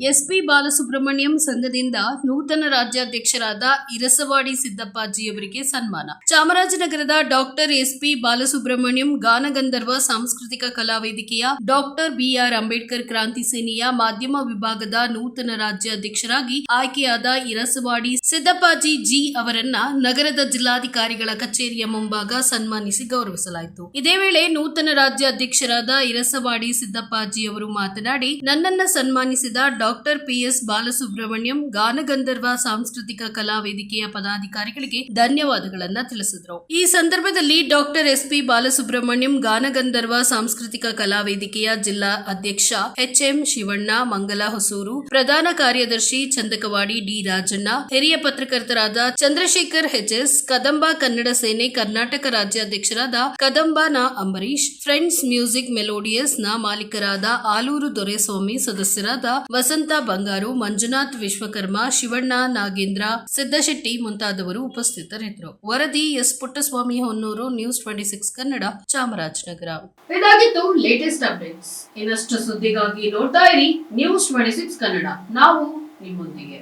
SP Balasubrahmanyam ಸಂಘದಿಂದ ನೂತನ ರಾಜ್ಯಾಧ್ಯಕ್ಷರಾದ ಇರಸವಾಡಿ ಸಿದ್ದಪ್ಪಾಜಿಯವರಿಗೆ ಸನ್ಮಾನ. ಚಾಮರಾಜನಗರದ ಡಾಕ್ಟರ್ ಎಸ್ಪಿ ಬಾಲಸುಬ್ರಹ್ಮಣ್ಯಂ ಗಾನಗಂಧರ್ವ ಸಾಂಸ್ಕೃತಿಕ ಕಲಾ ವೇದಿಕೆಯ ಡಾಕ್ಟರ್ ಬಿಆರ್ ಅಂಬೇಡ್ಕರ್ ಕ್ರಾಂತಿ ಸೇನೆಯ ಮಾಧ್ಯಮ ವಿಭಾಗದ ನೂತನ ರಾಜ್ಯಾಧ್ಯಕ್ಷರಾಗಿ ಆಯ್ಕೆಯಾದ ಇರಸವಾಡಿ ಸಿದ್ದಪ್ಪಾಜಿ ಜಿ ಅವರನ್ನ ನಗರದ ಜಿಲ್ಲಾಧಿಕಾರಿಗಳ ಕಚೇರಿಯ ಮುಂಭಾಗ ಸನ್ಮಾನಿಸಿ ಗೌರವಿಸಲಾಯಿತು. ಇದೇ ವೇಳೆ ನೂತನ ರಾಜ್ಯಾಧ್ಯಕ್ಷರಾದ ಇರಸವಾಡಿ ಸಿದ್ದಪ್ಪಾಜಿ ಅವರು ಮಾತನಾಡಿ, ನನ್ನನ್ನ ಸನ್ಮಾನಿಸಿದ ಡಾಕ್ಟರ್ ಪಿಎಸ್ ಬಾಲಸುಬ್ರಹ್ಮಣ್ಯಂ ಗಾನಗಂಧರ್ವ ಸಾಂಸ್ಕೃತಿಕ ಕಲಾ ವೇದಿಕೆಯ ಪದಾಧಿಕಾರಿಗಳಿಗೆ ಧನ್ಯವಾದಗಳನ್ನು ತಿಳಿಸಿದರು. ಈ ಸಂದರ್ಭದಲ್ಲಿ ಡಾಕ್ಟರ್ ಎಸ್ ಪಿ ಬಾಲಸುಬ್ರಹ್ಮಣ್ಯಂ ಗಾನಗಂಧರ್ವ ಸಾಂಸ್ಕೃತಿಕ ಕಲಾ ವೇದಿಕೆಯ ಜಿಲ್ಲಾ ಅಧ್ಯಕ್ಷ ಎಚ್ಎಂ ಶಿವಣ್ಣ, ಮಂಗಲ ಹೊಸೂರು, ಪ್ರಧಾನ ಕಾರ್ಯದರ್ಶಿ ಚಂದಕವಾಡಿ ಡಿ ರಾಜಣ್ಣ, ಹಿರಿಯ ಪತ್ರಕರ್ತರಾದ Chandrashekhar HS Kadamba Kannada Sene Karnataka ರಾಜ್ಯಾಧ್ಯಕ್ಷರಾದ Kadamba N Ambareesh friends music ಮೆಲೋಡಿಯಸ್ನ ಮಾಲೀಕರಾದ ಆಲೂರು ದೊರೆಸ್ವಾಮಿ, ಸದಸ್ಯರಾದ ವಸಂತ ಬಂಗಾರು, ಮಂಜುನಾಥ್ ವಿಶ್ವಕರ್ಮ, ಶಿವಣ್ಣ ನಾಗೇಂದ್ರ, ಸಿದ್ದಶೆಟ್ಟಿ ಮುಂತಾದವರು ಉಪಸ್ಥಿತರಿದ್ದರು. ವರದಿ S Puttaswamy Honnur, news twenty six Kannada, Chamarajanagar. ಇದಾಗಿತ್ತು ಲೇಟೆಸ್ಟ್ ಅಪ್ಡೇಟ್ಸ್ ಇನ್ನಷ್ಟು ಸುದ್ದಿಗಾಗಿ ನೋಡ್ತಾ ಇರಿ ನ್ಯೂಸ್ ಟ್ವೆಂಟಿ ಸಿಕ್ಸ್ ಕನ್ನಡ. ನಾವು ನಿಮ್ಮೊಂದಿಗೆ.